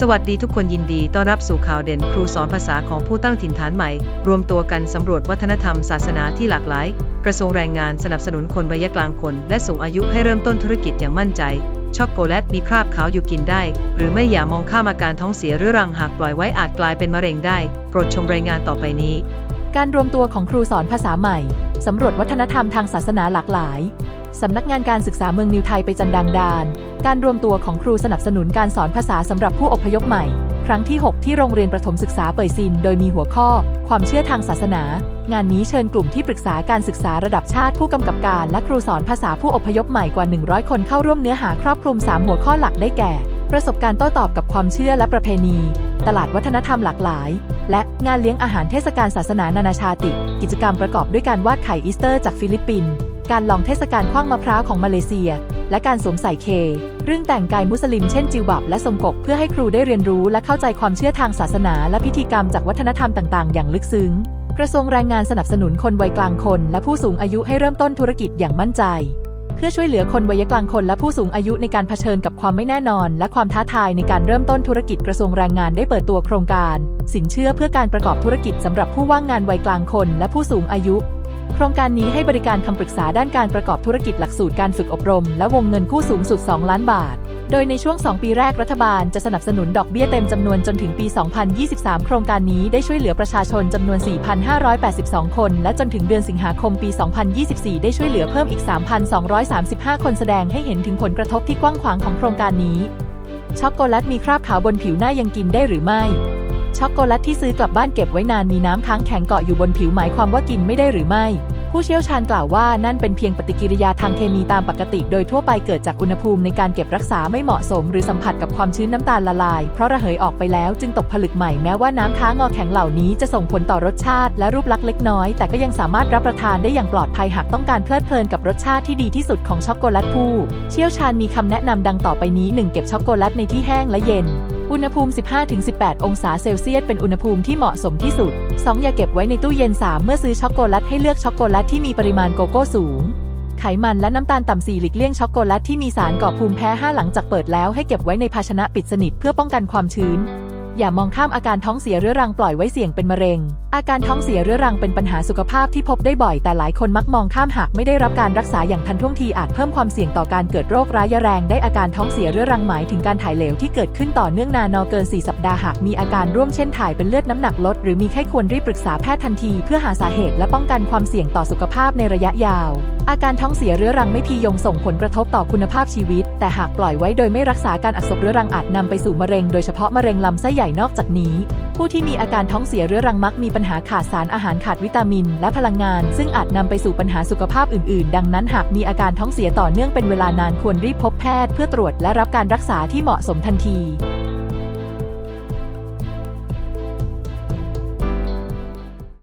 สวัสดีทุกคนยินดีต้อนรับสู่ข่าวเด่นครูสอนภาษาของผู้ตั้งถิ่นฐานใหม่ รวมตัวกันสำรวจวัฒนธรรมศาสนาที่หลากหลาย กระทรวงแรงงานสนับสนุนคนวัยกลางคน และสูงอายุให้เริ่มต้นธุรกิจอย่างมั่นใจ ช็อกโกแลตมีคราบขาวอยู่กินได้ หรือไม่อย่ามองข้ามอาการท้องเสียเรื้อรังหากปล่อยไว้อาจกลายเป็นมะเร็งได้ โปรดชมรายงานต่อไปนี้ การรวมตัวของครูสอนภาษาใหม่สำรวจวัฒนธรรมทางศาสนาหลากหลาย สำนักงานการศึกษาเมืองนิวไทยไปจันดังดาน การรวมตัวของครูสนับสนุนการสอนภาษาสำหรับผู้อพยพใหม่ ครั้งที่ 6 ที่โรงเรียนประถมศึกษาเป่ยซิน โดยมีหัวข้อ ความเชื่อทางศาสนา งานนี้เชิญกลุ่มที่ปรึกษาการศึกษาระดับชาติผู้กำกับการ และครูสอนภาษาผู้อพยพใหม่กว่า 100 คนเข้าร่วมเนื้อหาครอบคลุม 3 หัวข้อหลักได้แก่ ประสบการณ์โต้อตอบกับความเชื่อและประเพณี ตลาดวัฒนธรรมหลากหลาย และงานเลี้ยงอาหารเทศกาลศาสนานานาชาติ กิจกรรมประกอบด้วยการวาดไข่อีสเตอร์จากฟิลิปปินส์ การลองเทศกาลคว้างมะพร้าวของมาเลเซีย และการสวมใส่เคเรื่องแต่งกายมุสลิมเช่นจิวบับและทรงกบเพื่อให้ครูได้เรียนรู้และเข้าใจความเชื่อทางศาสนา และพิธีกรรมจากวัฒนธรรมต่างๆ อย่างลึกซึ้ง กระทรวงแรงงานสนับสนุนคนวัยกลางคน และผู้สูงอายุให้เริ่มต้นธุรกิจอย่างมั่นใจ เพื่อช่วยเหลือคนวัยกลางคนและผู้สูงอายุในการเผชิญกับความไม่แน่นอน และความท้าทายในการเริ่มต้นธุรกิจกระทรวงแรงงานได้เปิดตัวโครงการ สินเชื่อเพื่อการประกอบธุรกิจสำหรับผู้ว่างงานวัยกลางคน และผู้สูงอายุ โครงการนี้ให้บริการคำปรึกษาด้านการประกอบธุรกิจหลักสูตรการฝึกอบรม และวงเงินกู้สูงสุด 2 ล้านบาท โดยในช่วง 2 ปีแรกรัฐบาลจะสนับสนุนดอกเบี้ยเต็มจำนวนจนถึงปี 2023 โครงการนี้ได้ช่วยเหลือประชาชนจำนวน 4,582 คน และจนถึงเดือนสิงหาคมปี 2024 ได้ช่วยเหลือเพิ่มอีก 3,235 คนแสดงให้เห็นถึงผลกระทบที่กว้างขวางของโครงการนี้ ช็อกโกแลตมีคราบขาวบนผิวหน้ายังกินได้หรือไม่ ช็อกโกแลตที่ซื้อกลับบ้านเก็บไว้นานมีน้ำค้างแข็งเกาะอยู่บนผิวหมายความว่ากินไม่ได้หรือไม่ ผู้เชี่ยวชาญกล่าวว่านั่นเป็นเพียงปฏิกิริยาทางเคมีตามปกติ โดยทั่วไปเกิดจากอุณหภูมิในการเก็บรักษาไม่เหมาะสม หรือสัมผัสกับความชื้นน้ำตาลละลาย เพราะระเหยออกไปแล้วจึงตกผลึกใหม่แม้ว่าน้ำค้างงอแข็งเหล่านี้จะส่งผลต่อรสชาติ และรูปลักษณ์เล็กน้อย แต่ก็ยังสามารถรับประทานได้อย่างปลอดภัยหากต้องการเพลิดเพลินกับรสชาติที่ดีที่สุดของช็อกโกแลตผู้ เชี่ยวชาญมีคำแนะนำดังต่อไปนี้ 1. เก็บช็อกโกแลตในที่แห้งและเย็น อุณหภูมิ 15-18 องศาเซลเซียส เป็นอุณหภูมิที่เหมาะสมที่สุด 2. อย่าเก็บไว้ในตู้เย็น 3. เมื่อซื้อช็อกโกแลตให้เลือกช็อกโกแลตที่มีปริมาณโกโก้สูง ไขมันและน้ำตาลต่ำสี่หลีกเลี่ยงช็อกโกแลตที่มีสารก่อภูมิแพ้ 5 หลังจากเปิดแล้วให้เก็บไว้ในภาชนะปิดสนิทเพื่อป้องกันความชื้น อย่ามองข้ามอาการท้องเสียเรื้อรังปล่อยไว้เสี่ยงเป็นมะเร็ง อาการท้องเสียเรื้อรังเป็นปัญหาสุขภาพที่พบได้บ่อยแต่หลายคนมักมองข้ามหากไม่ได้รับการรักษาอย่างทันท่วงทีอาจเพิ่มความเสี่ยงต่อการเกิดโรคร้ายแรงได้อาการท้องเสียเรื้อรังหมายถึงการถ่ายเหลวที่เกิดขึ้นต่อเนื่องนานเกิน 4 สัปดาห์หากมีอาการร่วมเช่นถ่ายเป็นเลือดน้ำหนักลด หรือมีไข้ควรรีบปรึกษาแพทย์ทันที เพื่อหาสาเหตุและป้องกันความเสี่ยงต่อสุขภาพในระยะยาว อาการท้องเสียเรื้อรังไม่พียงส่งผลกระทบต่อคุณภาพชีวิต แต่หากปล่อยไว้โดยไม่รักษาการอักเสบเรื้อรังอาจนำไปสู่มะเร็งโดยเฉพาะมะเร็งลำไส้ใหญ่นอกจากนี้ ผู้ที่มีอาการท้องเสียเรื้อรังมักมีปัญหาขาดสารอาหารขาดวิตามิน และพลังงาน ซึ่งอาจนำไปสู่ปัญหาสุขภาพอื่น ๆ ดังนั้นหากมีอาการท้องเสียต่อเนื่องเป็นเวลานานควรรีบพบแพทย์เพื่อตรวจและรับการรักษาที่เหมาะสมทันที